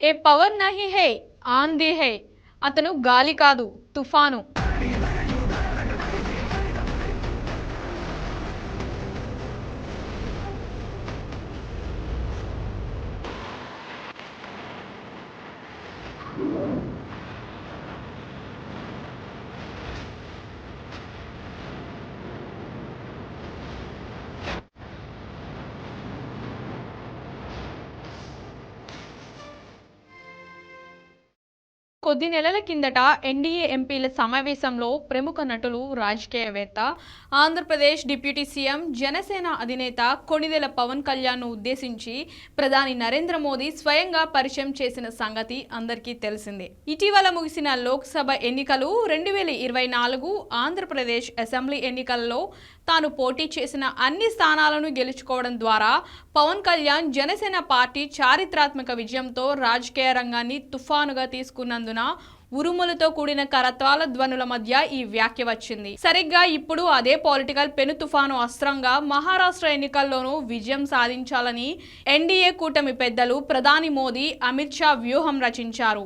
ఏ power నహి హే ఆంధీ హే అతను గాలి కాదు తుఫాను కొద్ది నెలల కిందట ఎన్డీఏ ఎంపీల సమావేశంలో ప్రముఖ నటులు రాజకీయవేత్త ఆంధ్రప్రదేశ్ డిప్యూటీ సీఎం జనసేన అధినేత కొణిదెల పవన్ కళ్యాణ్ను ఉద్దేశించి ప్రధాని నరేంద్ర మోదీ స్వయంగా పరిచయం చేసిన సంగతి అందరికీ తెలిసిందే. ఇటీవల ముగిసిన లోక్సభ ఎన్నికలు రెండు వేల ఇరవై నాలుగు ఆంధ్రప్రదేశ్ అసెంబ్లీ ఎన్నికల్లో తాను పోటీ చేసిన అన్ని స్థానాలను గెలుచుకోవడం ద్వారా పవన్ కళ్యాణ్ జనసేన పార్టీ చారిత్రాత్మక విజయంతో రాజకీయ రంగాన్ని తుఫానుగా తీసుకున్నందున ఉరుములతో కూడిన కరత్వాల ధ్వనుల మధ్య ఈ వ్యాఖ్య వచ్చింది. సరిగ్గా ఇప్పుడు అదే పొలిటికల్ పెను తుఫాను అస్త్రంగా మహారాష్ట్ర ఎన్నికల్లోనూ విజయం సాధించాలని ఎన్డీఏ కూటమి పెద్దలు ప్రధాని మోదీ అమిత్ షా వ్యూహం రచించారు.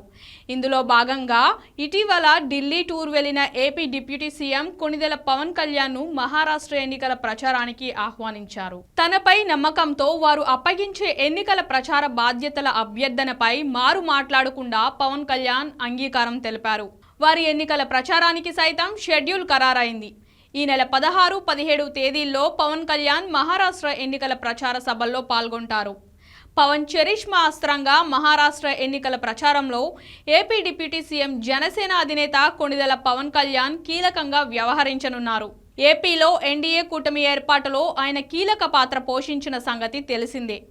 ఇందులో భాగంగా ఇటీవల ఢిల్లీ టూర్ వెళ్ళిన AP deputy CM Konidela Pawan కళ్యాణ్ను Maharashtra ఎన్నికల ప్రచారానికి ఆహ్వానించారు. తనపై నమ్మకంతో వారు అప్పగించే ఎన్నికల ప్రచార బాధ్యతల అభ్యర్థనపై మారు మాట్లాడకుండా పవన్ కళ్యాణ్ అంగీకారం తెలిపారు. వారి ఎన్నికల ప్రచారానికి సైతం షెడ్యూల్ ఖరారైంది. ఈ నెల పదహారు పదిహేడు తేదీల్లో పవన్ కళ్యాణ్ మహారాష్ట్ర ఎన్నికల ప్రచార సభల్లో పాల్గొంటారు. పవన్ చరిష్మా అస్త్రంగా మహారాష్ట్ర ఎన్నికల ప్రచారంలో ఏపీ డిప్యూటీ సీఎం జనసేన అధినేత కొణిదెల పవన్ కళ్యాణ్ కీలకంగా వ్యవహరించనున్నారు. ఏపీలో ఎన్డీఏ కూటమి ఏర్పాటులో ఆయన కీలక పాత్ర పోషించిన సంగతి తెలిసిందే.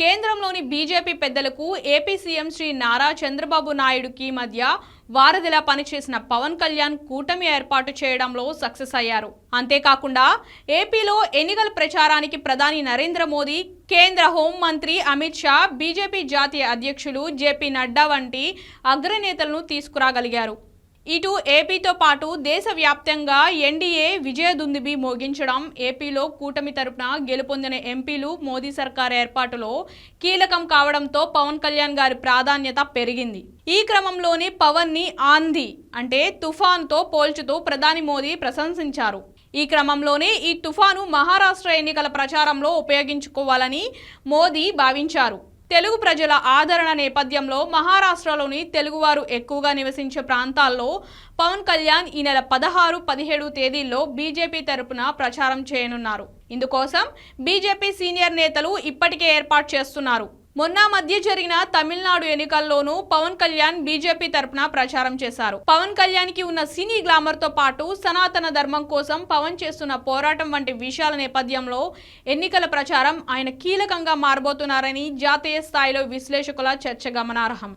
కేంద్రంలోని బీజేపీ పెద్దలకు ఏపీ సీఎం శ్రీ నారా చంద్రబాబు నాయుడుకి మధ్య వారధిలా పనిచేసిన పవన్ కళ్యాణ్ కూటమి ఏర్పాటు చేయడంలో సక్సెస్ అయ్యారు. అంతేకాకుండా ఏపీలో ఎన్నికల ప్రచారానికి ప్రధాని నరేంద్ర మోదీ కేంద్ర హోంమంత్రి అమిత్ షా బీజేపీ జాతీయ అధ్యక్షులు జేపీ నడ్డా వంటి అగ్రనేతలను తీసుకురాగలిగారు. ఇటు ఏపీతో పాటు దేశవ్యాప్తంగా ఎన్డీఏ విజయదుందుబి మోగించడం ఏపీలో కూటమి తరపున గెలుపొందిన ఎంపీలు మోదీ సర్కార్ ఏర్పాటులో కీలకం కావడంతో పవన్ కళ్యాణ్ గారి ప్రాధాన్యత పెరిగింది. ఈ క్రమంలోనే పవన్ని ఆంధీ అంటే తుఫాన్తో పోల్చుతూ ప్రధాని మోదీ ప్రశంసించారు. ఈ క్రమంలోనే ఈ తుఫాను మహారాష్ట్ర ఎన్నికల ప్రచారంలో ఉపయోగించుకోవాలని మోదీ భావించారు. తెలుగు ప్రజల ఆదరణ నేపథ్యంలో మహారాష్ట్రలోని తెలుగువారు ఎక్కువగా నివసించే ప్రాంతాల్లో పవన్ కళ్యాణ్ ఈ నెల పదహారు పదిహేడు తేదీల్లో బీజేపీ తరపున ప్రచారం చేయనున్నారు. ఇందుకోసం బీజేపీ సీనియర్ నేతలు ఇప్పటికే ఏర్పాటు చేస్తున్నారు. మొన్న మధ్య జరిగిన తమిళనాడు ఎన్నికల్లోనూ పవన్ కళ్యాణ్ బీజేపీ తరపున ప్రచారం చేశారు. పవన్ కళ్యాణ్కి ఉన్న సినీ గ్లామర్తో పాటు సనాతన ధర్మం కోసం పవన్ చేస్తున్న పోరాటం వంటి విషయాల నేపథ్యంలో ఎన్నికల ప్రచారం ఆయన కీలకంగా మారబోతున్నారని జాతీయ స్థాయిలో విశ్లేషకుల చర్చ గమనార్హం.